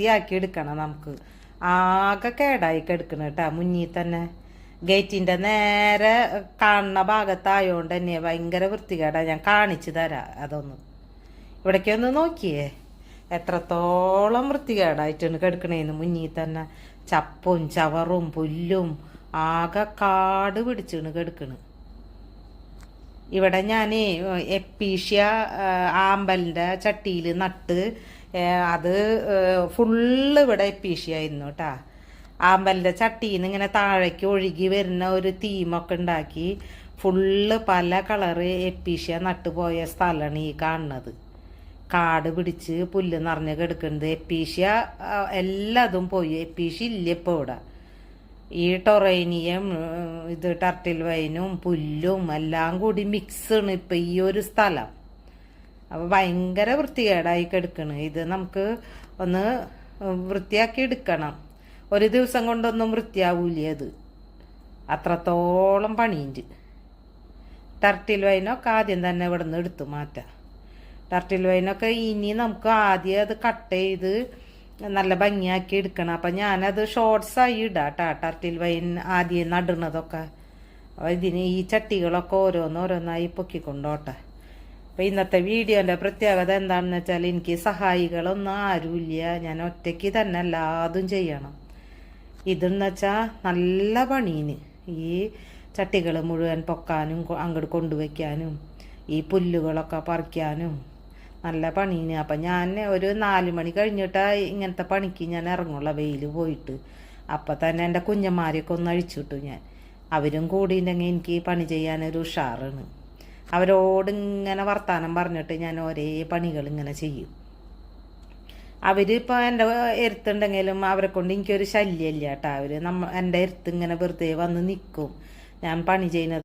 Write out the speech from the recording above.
വൃത്തിയാക്കി എടുക്കണം നമുക്ക്. ആകെ കേടായി കിടക്കണം കേട്ടാ മുന്നിൽ തന്നെ. ഗേറ്റിന്റെ നേരെ കാണുന്ന ഭാഗത്തായോണ്ട് തന്നെ ഭയങ്കര വൃത്തികേടാ. ഞാൻ കാണിച്ചു തരാം അതൊന്ന്. ഇവിടേക്കൊന്ന് നോക്കിയേ. എത്രത്തോളം വൃത്തികേടായിട്ടാണ് കിടക്കണേന്ന് മുന്നിൽ തന്നെ. ചപ്പും ചവറും പുല്ലും ആകെ കാട് പിടിച്ചാണ് കിടക്കണ്. ഇവിടെ ഞാൻ എപ്പീഷ്യ ആമ്പലിന്റെ ചട്ടിയിൽ നട്ട് അത് ഫുള്ള് ഇവിടെ എപ്പീഷ്യ ആയിരുന്നു കേട്ടാ ആമ്പലിന്റെ ചട്ടിയിൽ നിന്ന് ഇങ്ങനെ താഴേക്ക് ഒഴുകി വരുന്ന ഒരു തീമൊക്കെ ഉണ്ടാക്കി ഫുള്ള് പല കളറ് എപ്പീഷ്യ നട്ടുപോയ സ്ഥലമാണ് ഈ കാണുന്നത്. കാട് പിടിച്ച് പുല്ല് നിറഞ്ഞ് കിടക്കുന്നത് എപ്പീഷ്യ എല്ലാതും പോയി. എപ്പീഷ്യ ഇല്ല ഇപ്പോൾ ഇവിടെ. ഈ ടൊറേനിയം ഇത് ടർട്ടിൽ വൈനും പുല്ലും എല്ലാം കൂടി മിക്സാണ് ഇപ്പം ഈ ഒരു സ്ഥലം. അപ്പോൾ ഭയങ്കര വൃത്തികേടായി കിടക്കണ്. ഇത് നമുക്ക് ഒന്ന് വൃത്തിയാക്കി എടുക്കണം. ഒരു ദിവസം കൊണ്ടൊന്നും വൃത്തിയാവൂല അത്. അത്രത്തോളം പണിയുണ്ട്. ടർട്ടിൽ വൈനൊക്കെ ആദ്യം തന്നെ ഇവിടെ നിന്ന് എടുത്തു മാറ്റാം. ടർട്ടിൽ വൈനൊക്കെ ഇനി നമുക്ക് ആദ്യം അത് കട്ട് ചെയ്ത് നല്ല ഭംഗിയാക്കി എടുക്കണം. അപ്പം ഞാനത് ഷോർട്സായി ഇടാം കേട്ടോ ടർട്ടിൽ വൈൻ ആദ്യം നടുന്നതൊക്കെ അപ്പോൾ ഇതിന് ഈ ചട്ടികളൊക്കെ ഓരോന്നോരോന്നായി പൊക്കിക്കൊണ്ടോട്ടെ. അപ്പോൾ ഇന്നത്തെ വീഡിയോന്റെ പ്രത്യേകത എന്താണെന്ന് വെച്ചാൽ എനിക്ക് സഹായികളൊന്നും ആരുമില്ല. ഞാൻ ഒറ്റയ്ക്ക് തന്നെ എല്ലാതും ചെയ്യണം. ഇതെന്ന് വെച്ചാൽ നല്ല പണീന്. ഈ ചട്ടികൾ മുഴുവൻ പൊക്കാനും അങ്ങോട്ട് കൊണ്ടുവയ്ക്കാനും ഈ പുല്ലുകളൊക്കെ പറിക്കാനും നല്ല പണീന്. അപ്പം ഞാൻ ഒരു നാല് മണി കഴിഞ്ഞിട്ടാ ഇങ്ങനത്തെ പണിക്ക് ഞാൻ ഇറങ്ങുള്ള വെയിൽ പോയിട്ട്. അപ്പം തന്നെ എന്റെ കുഞ്ഞന്മാരെയൊക്കെ ഒന്ന് അഴിച്ചിട്ടു ഞാൻ. അവരും കൂടിയിട്ടുണ്ടെങ്കിൽ എനിക്ക് പണി ചെയ്യാനൊരു ഉഷാറാണ്. അവരോട് ഇങ്ങനെ വർത്താനം പറഞ്ഞിട്ട് ഞാൻ ഒരേ പണികൾ ഇങ്ങനെ ചെയ്യും. അവരിപ്പോൾ എന്റെ എരുത്തുണ്ടെങ്കിലും അവരെ കൊണ്ട് എനിക്കൊരു ശല്യമില്ല കേട്ടോ. അവർ നമ്മ എന്റെ എരുത്ത് ഇങ്ങനെ വെറുതെ വന്ന് നിൽക്കും. ഞാൻ പണി ചെയ്യുന്നത്